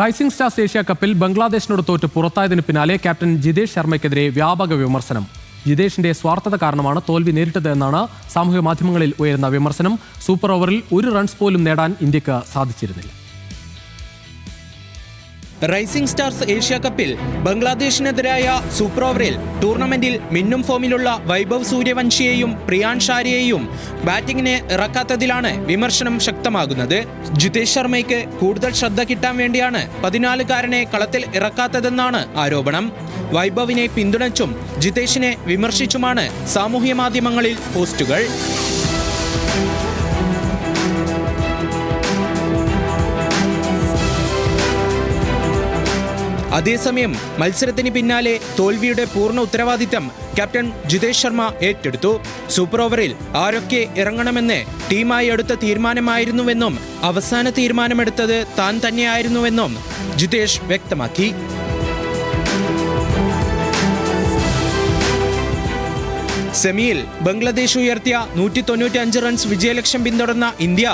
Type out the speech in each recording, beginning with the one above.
Rising stars Asia കപ്പിൽ ബംഗ്ലാദേശിനോട് തോറ്റ് പുറത്തായതിനു പിന്നാലെ ക്യാപ്റ്റൻ ജിതേഷ് ശർമ്മയ്ക്കെതിരെ വ്യാപക വിമർശനം. ജിതേഷിന്റെ സ്വാർത്ഥത കാരണമാണ് തോൽവി നേരിട്ടത് എന്നാണ് സാമൂഹ്യ മാധ്യമങ്ങളിൽ ഉയരുന്ന വിമർശനം. സൂപ്പർ ഓവറിൽ ഒരു റൺസ് പോലും നേടാൻ ഇന്ത്യയ്ക്ക് സാധിച്ചിരുന്നില്ല. റൈസിംഗ് സ്റ്റാർസ് ഏഷ്യ കപ്പിൽ ബംഗ്ലാദേശിനെതിരായ സൂപ്പർ ഓവറിൽ ടൂർണമെന്റിൽ മിന്നും ഫോമിലുള്ള വൈഭവ് സൂര്യവംശിയെയും പ്രിയാൻ ഷാരിയെയും ബാറ്റിംഗിന് ഇറക്കാത്തതിലാണ് വിമർശനം ശക്തമാകുന്നത്. ജിതേഷ് ശർമ്മയ്ക്ക് കൂടുതൽ ശ്രദ്ധ കിട്ടാൻ വേണ്ടിയാണ് പതിനാലുകാരനെ കളത്തിൽ ഇറക്കാത്തതെന്നാണ് ആരോപണം. വൈഭവിനെ പിന്തുണച്ചും ജിതേഷിനെ വിമർശിച്ചുമാണ് സാമൂഹ്യ മാധ്യമങ്ങളിൽ പോസ്റ്റുകൾ. അതേസമയം മത്സരത്തിന് പിന്നാലെ തോൽവിയുടെ പൂർണ ഉത്തരവാദിത്തം ക്യാപ്റ്റൻ ജിതേഷ് ശർമ്മ ഏറ്റെടുത്തു. സൂപ്പർ ഓവറിൽ ആരൊക്കെ ഇറങ്ങണമെന്ന് ടീമായി എടുത്ത തീരുമാനമായിരുന്നുവെന്നും അവസാന തീരുമാനമെടുത്തത് താൻ തന്നെയായിരുന്നുവെന്നും ജിതേഷ് വ്യക്തമാക്കി. സെമിയിൽ ബംഗ്ലാദേശ് ഉയർത്തിയ നൂറ്റി തൊണ്ണൂറ്റി അഞ്ച് റൺസ് വിജയലക്ഷ്യം പിന്തുടർന്ന ഇന്ത്യ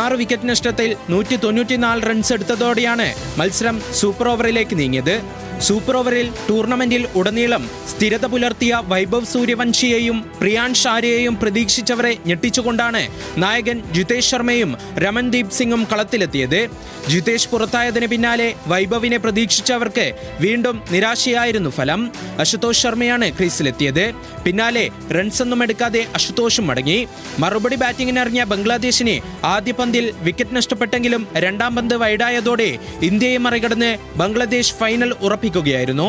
ആറ് വിക്കറ്റ് നഷ്ടത്തിൽ നൂറ്റി തൊണ്ണൂറ്റിനാല് റൺസ് എടുത്തതോടെയാണ് മത്സരം സൂപ്പർ ഓവറിലേക്ക് നീങ്ങിയത്. സൂപ്പർ ഓവറിൽ ടൂർണമെന്റിൽ ഉടനീളം സ്ഥിരത പുലർത്തിയ വൈഭവ് സൂര്യവംശിയെയും പ്രിയാൻ ഷാരിയെയും പ്രതീക്ഷിച്ചവരെ ഞെട്ടിച്ചുകൊണ്ടാണ് നായകൻ ജിതേഷ് ശർമ്മയും രമൺദീപ് സിംഗും കളത്തിലെത്തിയത്. ജിതേഷ് പുറത്തായതിന് പിന്നാലെ വൈഭവിനെ പ്രതീക്ഷിച്ചവർക്ക് വീണ്ടും നിരാശയായിരുന്നു ഫലം. അശുതോഷ് ശർമ്മയാണ് ക്രീസിലെത്തിയത്. പിന്നാലെ റൺസൊന്നും എടുക്കാതെ അശുതോഷും മടങ്ങി. മറുപടി ബാറ്റിംഗിനിറങ്ങിയ ബംഗ്ലാദേശിന് ആദ്യ പന്തിൽ വിക്കറ്റ് നഷ്ടപ്പെട്ടെങ്കിലും രണ്ടാം പന്ത് വൈഡായതോടെ ഇന്ത്യയെ മറികടന്ന് ബംഗ്ലാദേശ് ഫൈനൽ ഉറപ്പിക്കുകയായിരുന്നു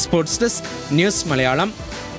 സ്പോർട്സ് ഡെസ്ക് ന്യൂസ് മലയാളം.